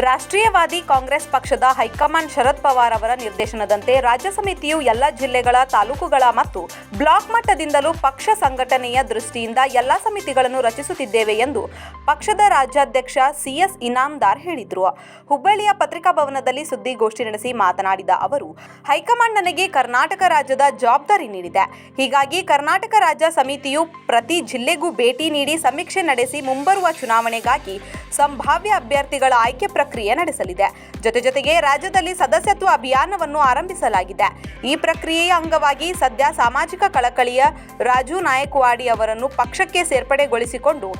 ರಾಷ್ಟ್ರೀಯವಾದಿ ಕಾಂಗ್ರೆಸ್ ಪಕ್ಷದ ಹೈಕಮಾಂಡ್ ಶರದ್ ಪವಾರ್ ಅವರ ನಿರ್ದೇಶನದಂತೆ ರಾಜ್ಯ ಸಮಿತಿಯು ಎಲ್ಲ ಜಿಲ್ಲೆಗಳ ತಾಲೂಕುಗಳ ಮತ್ತು ಬ್ಲಾಕ್ ಮಟ್ಟದಿಂದಲೂ ಪಕ್ಷ ಸಂಘಟನೆಯ ದೃಷ್ಟಿಯಿಂದ ಎಲ್ಲ ಸಮಿತಿಗಳನ್ನು ರಚಿಸುತ್ತಿದ್ದೇವೆ ಎಂದು ಪಕ್ಷದ ರಾಜ್ಯಾಧ್ಯಕ್ಷ ಸಿಎಸ್ ಇನಾಮ್ದಾರ್ ಹೇಳಿದರು. ಹುಬ್ಬಳ್ಳಿಯ ಪತ್ರಿಕಾ ಭವನದಲ್ಲಿ ಸುದ್ದಿಗೋಷ್ಠಿ ನಡೆಸಿ ಮಾತನಾಡಿದ ಅವರು, ಹೈಕಮಾಂಡ್ ನನಗೆ ಕರ್ನಾಟಕ ರಾಜ್ಯದ ಜವಾಬ್ದಾರಿ ನೀಡಿದೆ. ಹೀಗಾಗಿ ಕರ್ನಾಟಕ ರಾಜ್ಯ ಸಮಿತಿಯು ಪ್ರತಿ ಜಿಲ್ಲೆಗೂ ಭೇಟಿ ನೀಡಿ ಸಮೀಕ್ಷೆ ನಡೆಸಿ ಮುಂಬರುವ ಚುನಾವಣೆಗಾಗಿ ಸಂಭಾವ್ಯ ಅಭ್ಯರ್ಥಿಗಳ ಆಯ್ಕೆ ಪ್ರಕ್ರಿಯೆ ನಡೆಸಲಿದೆ. ಜೊತೆ ಜೊತೆಗೆ ರಾಜ್ಯದಲ್ಲಿ ಸದಸ್ಯತ್ವ ಅಭಿಯಾನವನ್ನು ಆರಂಭಿಸಲಾಗಿದೆ. ಈ ಪ್ರಕ್ರಿಯೆಯ ಅಂಗವಾಗಿ ಸದ್ಯ ಸಾಮಾಜಿಕ ಕಳಕಳಿಯ ರಾಜು ನಾಯಕ್ವಾಡಿ ಅವರನ್ನು ಪಕ್ಷಕ್ಕೆ ಸೇರ್ಪಡೆಗೊಳಿಸಿಕೊಂಡು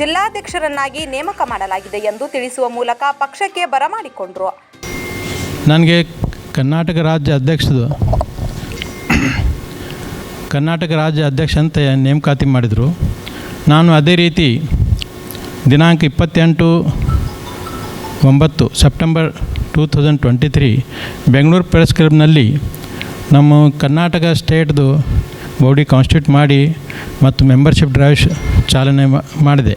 ಜಿಲ್ಲಾಧ್ಯಕ್ಷರನ್ನಾಗಿ ನೇಮಕ ಮಾಡಲಾಗಿದೆ ಎಂದು ತಿಳಿಸುವ ಮೂಲಕ ಪಕ್ಷಕ್ಕೆ ಬರಮಾಡಿಕೊಂಡರು ನನಗೆ ಕರ್ನಾಟಕ ರಾಜ್ಯ ಅಧ್ಯಕ್ಷದು ಕರ್ನಾಟಕ ರಾಜ್ಯ ಅಧ್ಯಕ್ಷ ಅಂತ ನೇಮಕಾತಿ ಮಾಡಿದರು. ನಾನು ಅದೇ ರೀತಿ ದಿನಾಂಕ ಇಪ್ಪತ್ತೆಂಟು ಒಂಬತ್ತು September two thousand twenty three Bengaluru press ಕ್ಲಬ್ನಲ್ಲಿ ನಮ್ಮ ಕರ್ನಾಟಕ ಸ್ಟೇಟ್ದು ಬಾಡಿ ಕಾನ್ಸ್ಟಿಟ್ಯೂಟ್ ಮಾಡಿ ಮತ್ತು ಮೆಂಬರ್ಶಿಪ್ ಡ್ರೈವ್ ಚಾಲನೆ ಮಾಡಿದೆ.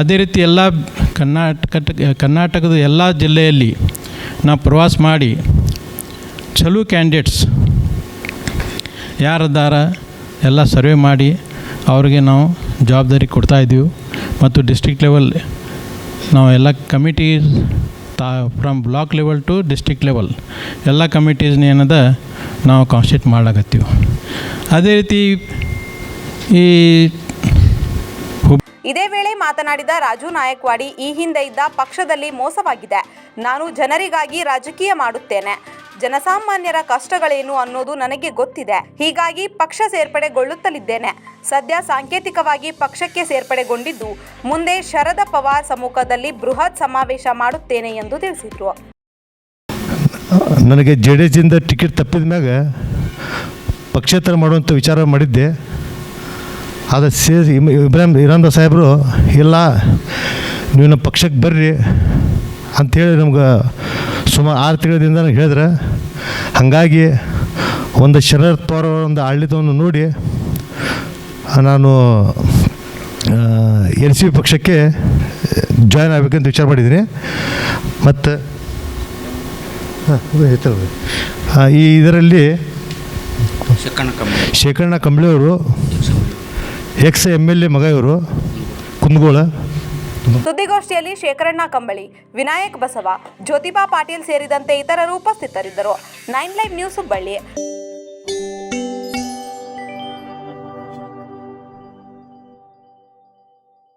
ಅದೇ ರೀತಿ ಎಲ್ಲ ಕರ್ನಾಟಕ ಕರ್ನಾಟಕದ ಎಲ್ಲ ಜಿಲ್ಲೆಯಲ್ಲಿ ನಾವು ಪ್ರವಾಸ ಮಾಡಿ ಚಲೋ ಕ್ಯಾಂಡಿಡೇಟ್ಸ್ ಯಾರದ್ದಾರ ಎಲ್ಲ ಸರ್ವೆ ಮಾಡಿ ಅವ್ರಿಗೆ ನಾವು ಜವಾಬ್ದಾರಿ ಕೊಡ್ತಾಯಿದ್ದೀವಿ ಮತ್ತು ಡಿಸ್ಟ್ರಿಕ್ಟ್ ಲೆವೆಲ್ ನಾವು ಎಲ್ಲ ಕಮಿಟೀಸ್ ತಾ from block level to district level ಎಲ್ಲ ಕಮಿಟೀಸ್ನ ಏನದ, ನಾವು ಕಾನ್ಸ್ಟಿಟ್ಯೂಟ್ ಮಾಡಾಕತ್ತೀವಿ. ಅದೇ ರೀತಿ ಈ ಇದೇ ವೇಳೆ ಮಾತನಾಡಿದ ರಾಜು ನಾಯಕ್ವಾಡಿ, ಈ ಹಿಂದೆ ಇದ್ದ ಪಕ್ಷದಲ್ಲಿ ಮೋಸವಾಗಿದೆ. ನಾನು ಜನರಿಗಾಗಿ ರಾಜಕೀಯ ಮಾಡುತ್ತೇನೆ. ಜನಸಾಮಾನ್ಯರ ಕಷ್ಟಗಳೇನು ಅನ್ನೋದು ನನಗೆ ಗೊತ್ತಿದೆ. ಹೀಗಾಗಿ ಪಕ್ಷ ಸೇರ್ಪಡೆಗೊಳ್ಳುತ್ತಲಿದ್ದೇನೆ. ಸದ್ಯ ಸಾಂಕೇತಿಕವಾಗಿ ಪಕ್ಷಕ್ಕೆ ಸೇರ್ಪಡೆಗೊಂಡಿದ್ದು, ಮುಂದೆ ಶರದ ಪವಾರ್ ಸಮ್ಮುಖದಲ್ಲಿ ಬೃಹತ್ ಸಮಾವೇಶ ಮಾಡುತ್ತೇನೆ ಎಂದು ತಿಳಿಸಿದರು. ನನಗೆ ಜೆ ಡಿ ಎಸ್ಸಿಂದ ಟಿಕೆಟ್ ತಪ್ಪಿದ ಮ್ಯಾಗ ಪಕ್ಷೇತರ ಮಾಡುವಂಥ ವಿಚಾರ ಮಾಡಿದ್ದೆ. ಆದರೆ ಸೇ ಇಬ್ರಾಹಿಂ ಇರಾಂದ ಸಾಹೇಬರು, ಇಲ್ಲ, ನೀವು ನಮ್ಮ ಪಕ್ಷಕ್ಕೆ ಬರ್ರಿ ಅಂಥೇಳಿ ನಮ್ಗೆ ಸುಮಾರು ಆರು ತಿಂಗಳಿಂದ ನನಗೆ ಹೇಳಿದ್ರೆ ಹಾಗಾಗಿ ಒಂದು ಶರದ್ ತೋರ ಒಂದು ಆಡಳಿತವನ್ನು ನೋಡಿ ನಾನು ಎನ್ ಸಿ ಪಿ ಪಕ್ಷಕ್ಕೆ ಜಾಯ್ನ್ ಆಗಬೇಕಂತ ವಿಚಾರ ಮಾಡಿದ್ದೀನಿ. ಮತ್ತು ಹಾಂ ಹೇಳ್ತಾರೆ ಈ ಇದರಲ್ಲಿ ಶೇಖರಣ್ಣ ಕಂಬಳಿಯವರು ಎಕ್ಸ್ ಎಂ ಎಲ್ ಎ ಮಗ ಇವರು ಕುಂದಗೋಳ ಸುದ್ದಿಗೋಷ್ಠಿಯಲ್ಲಿ ಶೇಖರಣ್ಣ ಕಂಬಳಿ ವಿನಾಯಕ್ ಬಸವ ಜ್ಯೋತಿಬಾ ಪಾಟೀಲ್ ಸೇರಿದಂತೆ ಇತರರು ಉಪಸ್ಥಿತರಿದ್ದರು. Nine live news Hubballi.